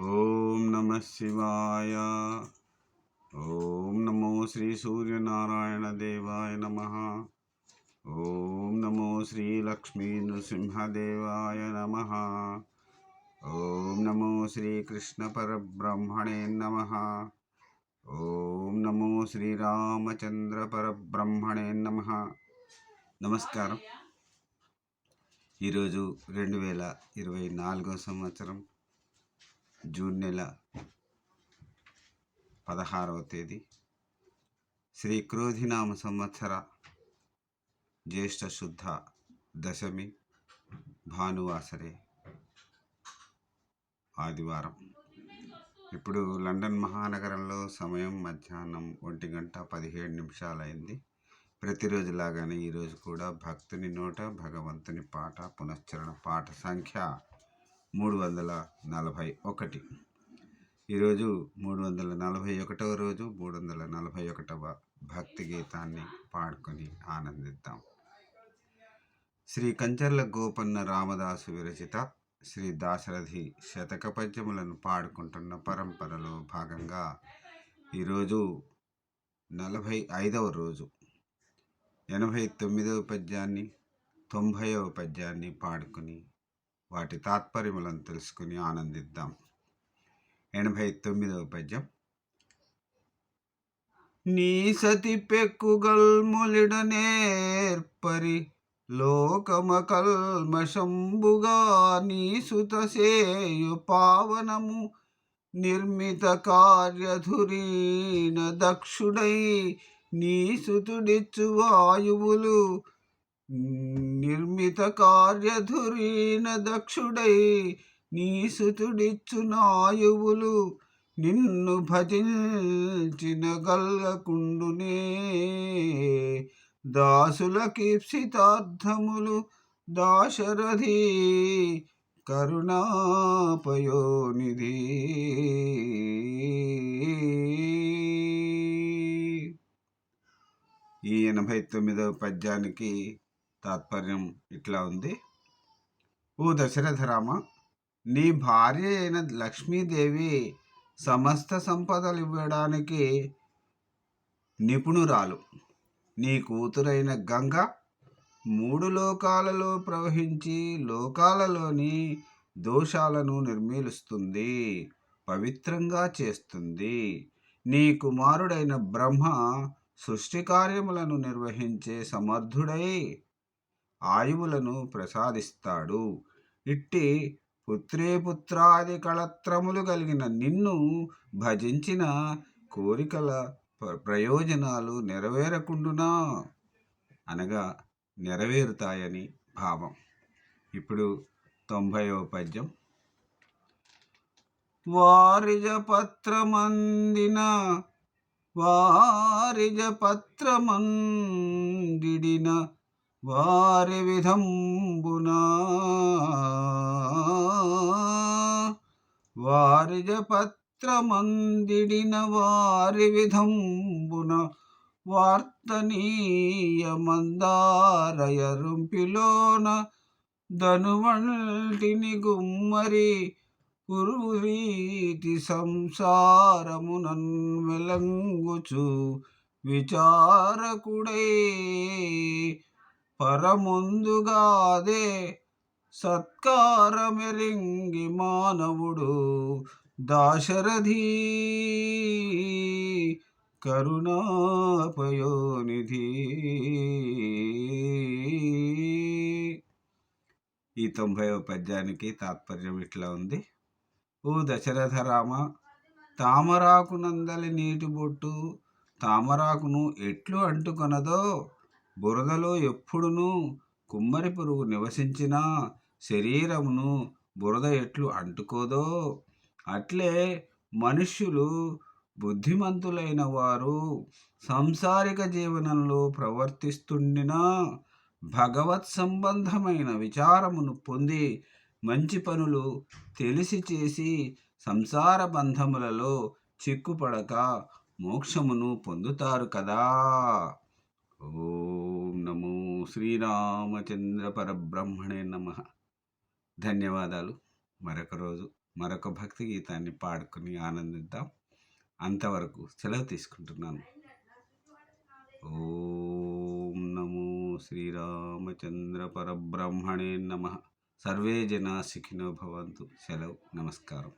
ఓం నమ శివాయ. ఓం నమో శ్రీ సూర్యనారాయణ దేవాయ నమ. ఓం నమో శ్రీ లక్ష్మీ నృసింహదేవాయ నమ. ఓం నమో శ్రీ కృష్ణ పరబ్రహ్మణే నమ. ఓం నమో శ్రీరామచంద్ర పరబ్రహ్మణే నమ. నమస్కారం. ఈరోజు రెండు వేల ఇరవై నాలుగో సంవత్సరం జూన్ నెల పదహారవ తేదీ. శ్రీ క్రోధినామ సంవత్సర జ్యేష్ఠ శుద్ధ దశమి భానువాసరే ఆదివారం. ఇప్పుడు లండన్ మహానగరంలో సమయం మధ్యాహ్నం ఒంటి గంట పదిహేడు నిమిషాలైంది. ప్రతిరోజులాగానే ఈరోజు కూడా భక్తుని నోట భగవంతుని పాట పునశ్చరణ పాట సంఖ్య మూడు వందల నలభై ఒకటి. ఈరోజు మూడు వందల నలభై ఒకటవ రోజు మూడు వందల నలభై ఒకటవ భక్తి గీతాన్ని పాడుకొని ఆనందిద్దాం. శ్రీ కంచర్ల గోపన్న రామదాసు విరచిత శ్రీ దాశరథి శతక పద్యములను పాడుకుంటున్న పరంపరలో భాగంగా ఈరోజు నలభై ఐదవ రోజు ఎనభై తొమ్మిదవ పద్యాన్ని తొంభైవ పద్యాన్ని పాడుకుని వాటి తాత్పర్యములను తెలుసుకుని ఆనందిద్దాం. ఎనభై తొమ్మిదవ పద్యం. నీ సతి పెక్కుగల్ములిడనేర్పరి లోకమ కల్మశంబుగా నీ సుతసేయు పావనము నిర్మిత కార్యధురీణ దక్షుడై నీ సుతుడిచ్చు వాయువులు నిర్మిత కార్యధురీన దక్షుడై నీ సుతుడిచ్చు నాయువులు. నిన్ను భజించిన గల్గకుండునే దాసుల కీప్సితార్థములు దాశరథి కరుణాపయోనిధి. ఈ ఎనభై తొమ్మిదవ పద్యానికి తాత్పర్యం ఇట్లా ఉంది. ఓ దశరథరామ నీ భార్య అయిన లక్ష్మీదేవి సమస్త సంపదలు ఇవ్వడానికి నిపుణురాలు. నీ కూతురైన గంగ మూడు లోకాలలో ప్రవహించి లోకాలలోని దోషాలను నిర్మీలుస్తుంది పవిత్రంగా చేస్తుంది. నీ కుమారుడైన బ్రహ్మ సృష్టి కార్యములను నిర్వహించే సమర్థుడై ఆయువులను ప్రసాదిస్తాడు. ఇట్టి పుత్రే పుత్రాది కళత్రములు కలిగిన నిన్ను భజించిన కోరికల ప్రయోజనాలు నెరవేరకుండునా? అనగా నెరవేరుతాయని భావం. ఇప్పుడు తొంభైవ పద్యం. వారిజ పత్రమందిన వారిజ పత్రమందిడిన వారి విధంబునా వారిజ పత్రమందిడిన వారి విధంబున వార్తనీయ మందారయరుంపిలోన ధనువంటిని గుమ్మరి పురురీతి సంసారమునన్ వెలంగుచు విచారకుడై పరముందుగాదే సత్కారమెరింగి మానవుడు దాశరథి. కరుణాపయోనిధి. ఈ తొంభైవ పద్యానికి తాత్పర్యం ఇట్లా ఉంది. ఓ దశరథ రామ తామరాకు నందలి నీటి బొట్టు తామరాకును ఎట్లు అంటుకొనదో బురదలో ఎప్పుడునూ కుమ్మరి పురుగు నివసించినా శరీరమును బురద ఎట్లు అంటుకోదో అట్లే మనుష్యులు బుద్ధిమంతులైన వారు సంసారిక జీవనంలో ప్రవర్తిస్తుండినా భగవత్ సంబంధమైన విచారమును పొంది మంచి పనులు తెలిసి చేసి సంసార బంధములలో చిక్కుపడక మోక్షమును పొందుతారు కదా. ఓం నమో శ్రీరామచంద్ర పరబ్రహ్మణే నమ. ధన్యవాదాలు. మరొక రోజు మరొక భక్తి గీతాన్ని పాడుకుని ఆనందిద్దాం. అంతవరకు సెలవు తీసుకుంటున్నాను. ఓం నమో శ్రీరామచంద్ర పరబ్రహ్మణే నమ సర్వే జనా సుఖినో భవంతు సెలవు నమస్కారం